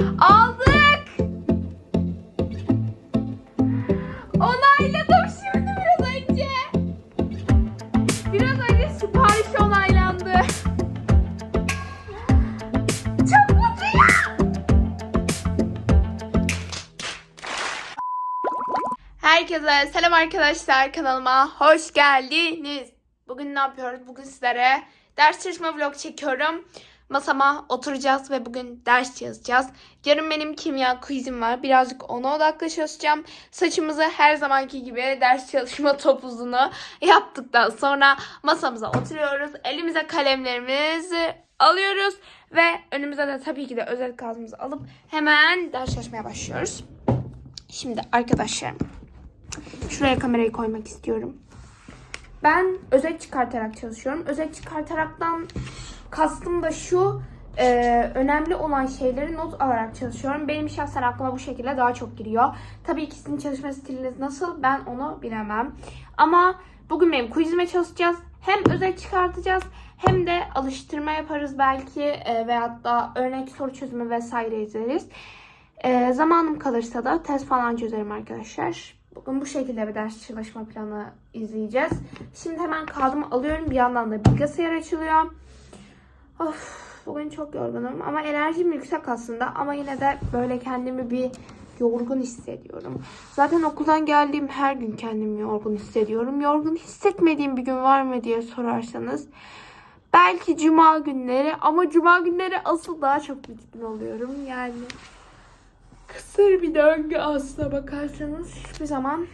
Aldık. Onayladım şimdi biraz önce. Biraz önce sipariş onaylandı. Mutluyum. Herkese selam arkadaşlar kanalıma hoş geldiniz. Bugün ne yapıyoruz? Bugün sizlere ders çalışma vlog çekiyorum. Masama oturacağız ve bugün ders yazacağız. Yarın benim kimya quizim var. Birazcık ona odaklı çalışacağım. Saçımızı her zamanki gibi ders çalışma topuzunu yaptıktan sonra masamıza oturuyoruz. Elimize kalemlerimizi alıyoruz ve önümüze de tabii ki de özel kağıdımızı alıp hemen ders çalışmaya başlıyoruz. Şimdi arkadaşlar Şuraya kamerayı koymak istiyorum. Ben özet çıkartarak çalışıyorum. Özet çıkartaraktan kastım da şu e, önemli olan şeyleri not alarak çalışıyorum. Benim şahsen aklıma bu şekilde daha çok giriyor. Tabii ki sizin çalışma stiliniz nasıl ben onu bilemem. Ama bugün benim quizime çalışacağız. Hem özet çıkartacağız hem de alıştırma yaparız belki e, veyahut da örnek soru çözümü vesaire izleriz. E, zamanım kalırsa da test falan çözerim arkadaşlar. Bugün bu şekilde bir ders çalışma planı izleyeceğiz. Şimdi hemen kağıdımı alıyorum. Bir yandan da bilgisayar açılıyor. Of, bugün çok yorgunum ama enerjim yüksek aslında. Ama yine de böyle kendimi bir yorgun hissediyorum. Zaten okuldan geldiğim her gün kendimi yorgun hissediyorum. Yorgun hissetmediğim bir gün var mı diye sorarsanız. Belki cuma günleri ama cuma günleri asıl daha çok bitkin oluyorum. Yani kısır bir döngü aslına bakarsanız hiçbir zaman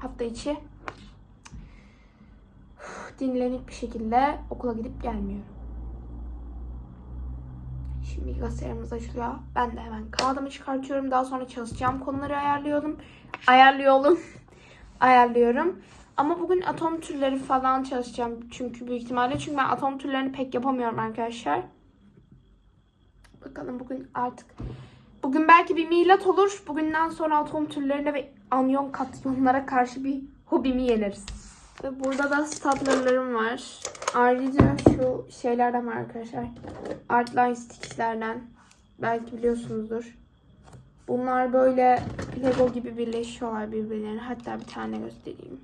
hafta içi dinlenik bir şekilde okula gidip gelmiyorum. Şimdi bilgisayarımız açılıyor. Ben de hemen kağıdımı çıkartıyorum. Daha sonra çalışacağım konuları ayarlıyorum. Ayarlıyorum. Ayarlıyorum. Ama bugün atom türleri falan çalışacağım. Çünkü büyük ihtimalle. Çünkü ben atom türlerini pek yapamıyorum arkadaşlar. Bakalım bugün artık Bugün belki bir milat olur. Bugünden sonra atom türlerine ve anyon katyonlara karşı bir hobimi yeneriz. Ve burada da staplerlerim var. Ayrıca şu şeylerden var arkadaşlar. Artline stickslerden. Belki biliyorsunuzdur. Bunlar böyle Lego gibi birleşiyorlar birbirlerine. Hatta bir tane göstereyim.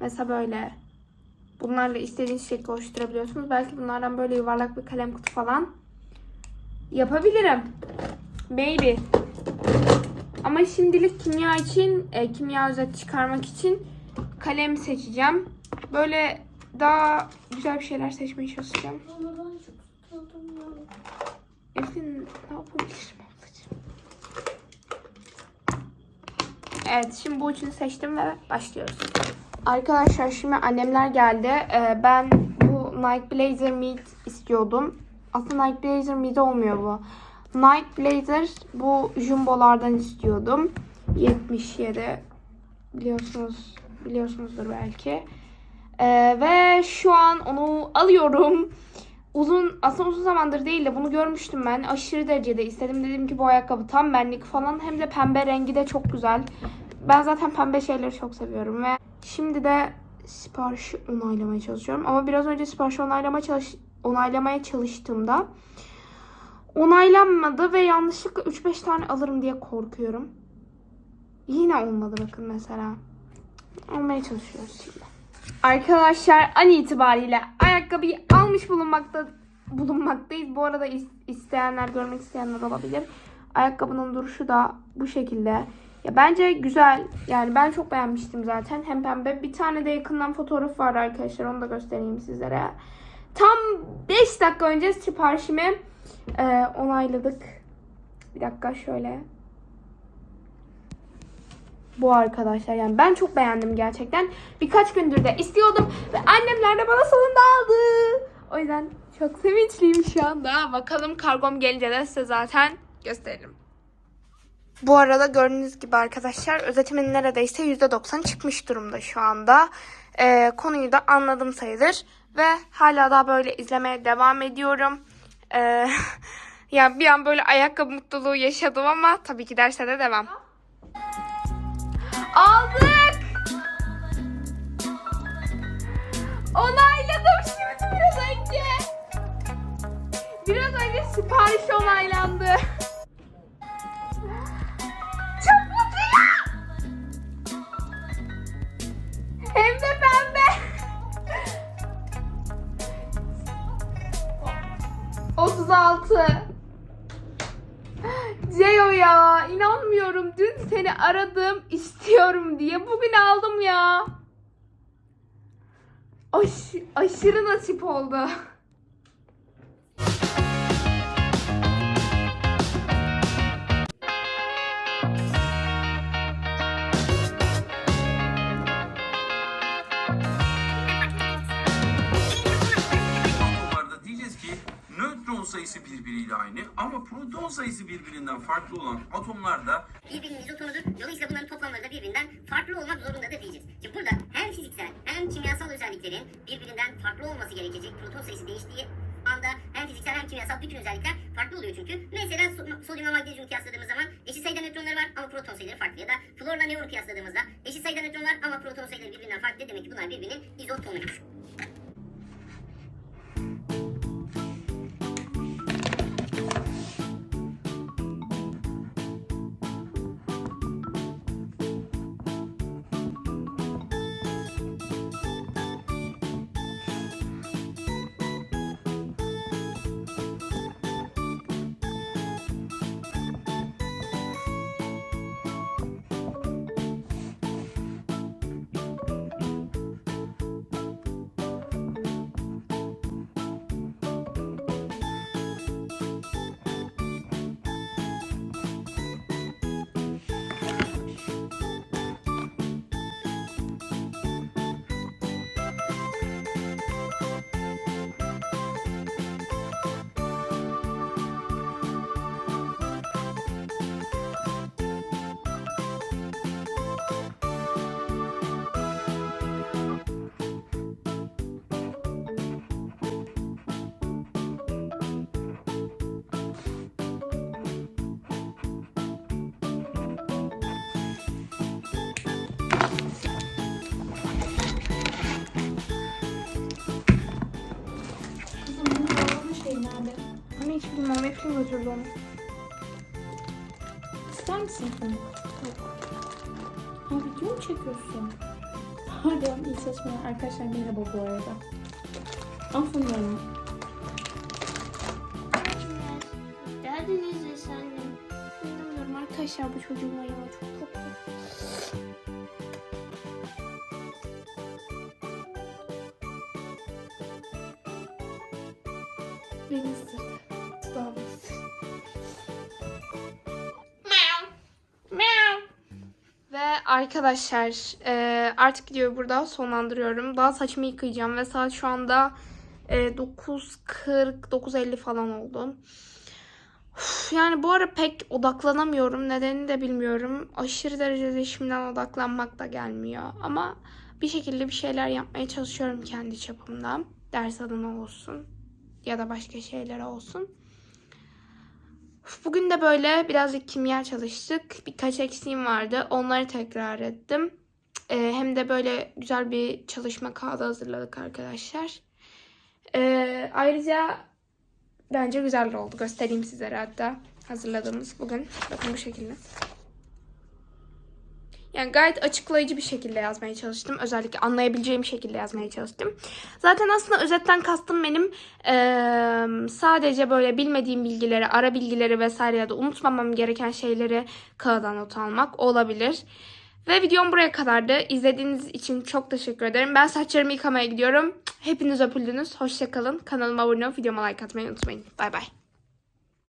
Mesela böyle. Bunlarla istediğiniz şekli oluşturabiliyorsunuz. Belki bunlardan böyle yuvarlak bir kalem kutu falan Yapabilirim. Maybe. Ama şimdilik kimya için, e, kimya özet çıkarmak için kalem seçeceğim. Böyle daha güzel bir şeyler seçmeye çalışacağım. Efendim ne yapabilirim ablacığım? Evet şimdi bu üçünü seçtim ve başlıyoruz. Arkadaşlar şimdi annemler geldi. Ee, ben bu Nike Blazer Mid istiyordum. Aslında Nike Blazer midi olmuyor bu. Nike Blazer bu jumbolardan istiyordum. 77 biliyorsunuz biliyorsunuzdur belki. Ee, ve şu an onu alıyorum. Uzun aslında uzun zamandır değil de bunu görmüştüm ben. Aşırı derecede istedim. Dedim ki bu ayakkabı tam benlik falan. Hem de pembe rengi de çok güzel. Ben zaten pembe şeyleri çok seviyorum ve şimdi de siparişi onaylamaya çalışıyorum. Ama biraz önce siparişi onaylama çalış onaylamaya çalıştığımda onaylanmadı ve yanlışlıkla 3-5 tane alırım diye korkuyorum. Yine olmadı bakın mesela. Almaya çalışıyoruz şimdi. Arkadaşlar an itibariyle ayakkabıyı almış bulunmakta bulunmaktayız. Bu arada isteyenler, görmek isteyenler olabilir. Ayakkabının duruşu da bu şekilde. Ya bence güzel. Yani ben çok beğenmiştim zaten. Hem pembe. Bir tane de yakından fotoğraf var arkadaşlar. Onu da göstereyim sizlere. Tam 5 dakika önce siparişimi e, onayladık. Bir dakika şöyle. Bu arkadaşlar yani ben çok beğendim gerçekten. Birkaç gündür de istiyordum ve annemler de bana sonunda aldı. O yüzden çok sevinçliyim şu anda. Bakalım kargom gelince de size zaten gösteririm. Bu arada gördüğünüz gibi arkadaşlar özetimin neredeyse %90 çıkmış durumda şu anda. Ee, konuyu da anladım sayılır. Ve hala daha böyle izlemeye devam ediyorum. Ee, ya bir an böyle ayakkabı mutluluğu yaşadım ama tabii ki derse de devam. Aldık. Onayladım şimdi biraz önce. Biraz önce sipariş onaylandı. Çok mutluyum. Hem de pembe. 36. Ceyo ya inanmıyorum. Dün seni aradım istiyorum diye. Bugün aldım ya. Aş aşırı nasip oldu. Sayısı birbiriyle aynı ama proton sayısı birbirinden farklı olan atomlarda birbirinin izotonudur. Dolayısıyla bunların toplamları da birbirinden farklı olmak zorundadır diyeceğiz. Şimdi burada hem fiziksel hem kimyasal özelliklerin birbirinden farklı olması gerekecek. Proton sayısı değiştiği anda hem fiziksel hem kimyasal bütün özellikler farklı oluyor çünkü. Mesela so- sodyumla magnezyum kıyasladığımız zaman eşit sayıda nötronları var ama proton sayıları farklı. Ya da florla neonu kıyasladığımızda eşit sayıda nötron var ama proton sayıları birbirinden farklı. Demek ki bunlar birbirinin izotonuymuş. Eflin götürdü. İster misin bunu? Ha video mu çekiyorsun? Pardon iyi çalışmalar. Arkadaşlar merhaba bu arada. Aferin bana. Geldiniz. İnanmıyorum arkadaşlar bu çocuğun ayağı çok tatlı. Beni arkadaşlar e, artık videoyu burada sonlandırıyorum. Daha saçımı yıkayacağım ve saat şu anda e, 9.40 9.50 falan oldu. Uf, Yani bu ara pek odaklanamıyorum. Nedenini de bilmiyorum. Aşırı derecede işimden odaklanmak da gelmiyor. Ama bir şekilde bir şeyler yapmaya çalışıyorum kendi çapımda. Ders adına olsun. Ya da başka şeylere olsun. Bugün de böyle birazcık kimya çalıştık. Birkaç eksiğim vardı. Onları tekrar ettim. Ee, hem de böyle güzel bir çalışma kağıdı hazırladık arkadaşlar. Ee, ayrıca Bence güzel oldu. Göstereyim sizlere hatta hazırladığımız bugün. Bakın bu şekilde. Yani gayet açıklayıcı bir şekilde yazmaya çalıştım. Özellikle anlayabileceğim şekilde yazmaya çalıştım. Zaten aslında özetten kastım benim eee, sadece böyle bilmediğim bilgileri, ara bilgileri vesaire ya da unutmamam gereken şeyleri kağıda not almak olabilir. Ve videom buraya kadardı. İzlediğiniz için çok teşekkür ederim. Ben saçlarımı yıkamaya gidiyorum. Hepiniz öpüldünüz. Hoşçakalın. Kanalıma abone olup videoma like atmayı unutmayın. Bay bay.